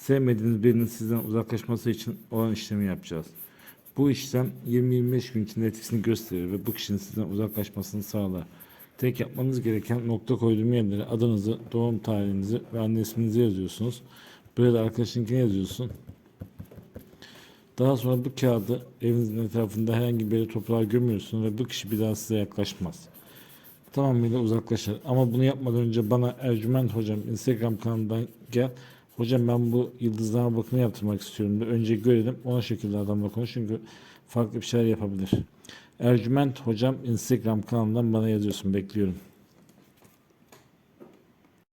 sevmediğiniz birinin sizden uzaklaşması için olan işlemi yapacağız. Bu işlem 20-25 gün içinde etkisini gösterir ve bu kişinin sizden uzaklaşmasını sağlar. Tek yapmanız gereken nokta koyduğum yerlere adınızı, doğum tarihinizi ve anne isminizi yazıyorsunuz. Böyle de arkadaşınkini yazıyorsun. Daha sonra bu kağıdı evinizin etrafında herhangi bir toprağa gömüyorsun ve bu kişi bir daha size yaklaşmaz tamamıyla uzaklaşır. Ama bunu yapmadan önce bana Ercüment Hocam Instagram kanalından gel. Hocam ben bu yıldızlama bakımı yaptırmak istiyorum da önce görelim. Ona şekilde adamla konuş çünkü farklı bir şeyler yapabilir. Ercüment Hocam Instagram kanalından bana yazıyorsun. Bekliyorum.